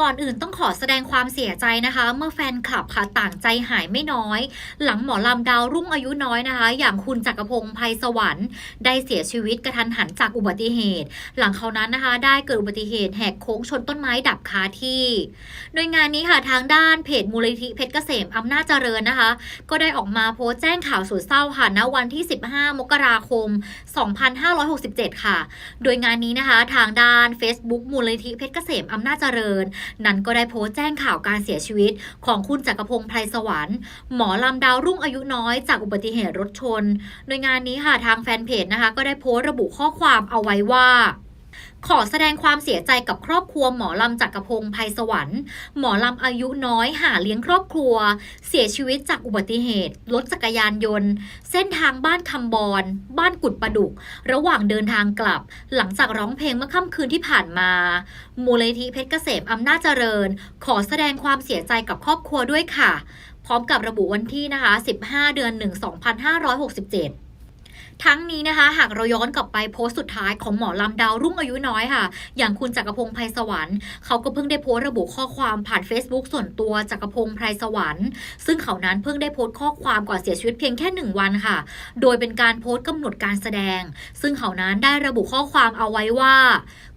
ก่อนอื่นต้องขอแสดงความเสียใจนะคะ เมื่อแฟนคลับค่ะต่างใจหายไม่น้อย หลังหมอลำดาวรุ่งอายุน้อยนะคะ อย่างคุณจักรพงศ์ภัยสวรรค์ ได้เสียชีวิตกระทันหันจากอุบัติเหตุ หลังเขานั้นนะคะ ได้เกิดอุบัติเหตุแหกโค้งชนต้นไม้ดับคาที่โดยงานนี้ค่ะทางด้านเพจมูลนิธิเพชรเกษมอำนาจเจริญนะคะ ก็ได้ออกมาโพสต์แจ้งข่าวสุดเศร้าค่ะณวันที่ 15 มกราคม 2567 ค่ะ โดยงานนี้นะคะ ทางด้าน Facebook มูลนิธิเพชรเกษมอำนาจเจริญนั้นก็ได้โพสต์แจ้งข่าวการเสียชีวิต ของคุณจักรพงศ์ไพรสวรรค์ หมอลำดาวรุ่งอายุน้อยจากอุบัติเหตุรถชน โดยงานนี้ค่ะทางแฟนเพจนะคะ ก็ได้โพสต์ระบุข้อความเอาไว้ว่า ขอแสดงความเสียใจกับครอบครัวหมอลำจักรพงศ์ไพรสวรรค์ หมอลำอายุน้อยหาเลี้ยงครอบครัว เสียชีวิตจากอุบัติเหตุรถจักรยานยนต์ เส้นทางบ้านคำบอนบ้านกุดประดุก ระหว่างเดินทางกลับ หลังจากร้องเพลงเมื่อค่ำคืนที่ผ่านมา มูลนิธิเพชรเกษมอำนาจเจริญ ขอแสดงความเสียใจกับครอบครัวด้วยค่ะ พร้อมกับระบุวันที่นะคะ 15 เดือน 1 2567 ทั้งนี้นะคะ หากเราย้อนกลับไปโพสต์สุดท้ายของหมอลำดาวรุ่งอายุน้อยค่ะ อย่างคุณจักรพงศ์ไพรสวรรค์เขาก็เพิ่งได้โพสต์ระบุข้อความผ่าน Facebook ส่วนตัวจักรพงศ์ไพรสวรรค์ ซึ่งเขานั้นเพิ่งได้โพสต์ข้อความก่อนเสียชีวิตเพียงแค่หนึ่งวันค่ะ โดยเป็นการโพสต์กำหนดการแสดง ซึ่งเขานั้นได้ระบุข้อความเอาไว้ว่า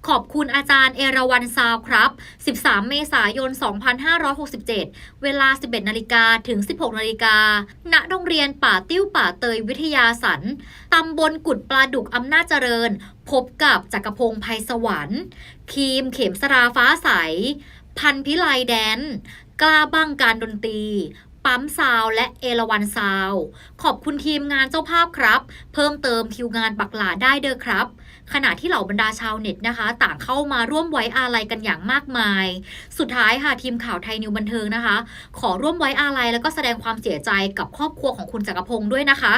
ขอบคุณอาจารย์เอราวันซาวครับ 13 เมษายน 2567 เวลา 11 นาฬิกาถึง 16 นาฬิกา ณ โรงเรียนป่าติ้วป่าเตยวิทยาสันตำบลกุดปลาดุกอำนาจเจริญ พบกับจักรพงศ์ไพสวรรค์คีมเข็มสราฟ้าใส พันพิไลแดน กล้าบ้างการดนตรี ปั๊มซาวและเอราวันซาวขอบคุณทีมงานเจ้าภาพครับ เพิ่มเติมคิวงานปักหลาได้เด้อครับขณะที่เหล่าบรรดาชาวเน็ตนะคะ ต่างเข้ามาร่วมไว้อาลัยกันอย่างมากมาย สุดท้ายค่ะทีมข่าวไทยนิวบันเทิงนะคะ ขอร่วมไว้อาลัยแล้วก็แสดงความเสียใจกับครอบครัวของคุณจักรพงศ์ด้วยนะคะ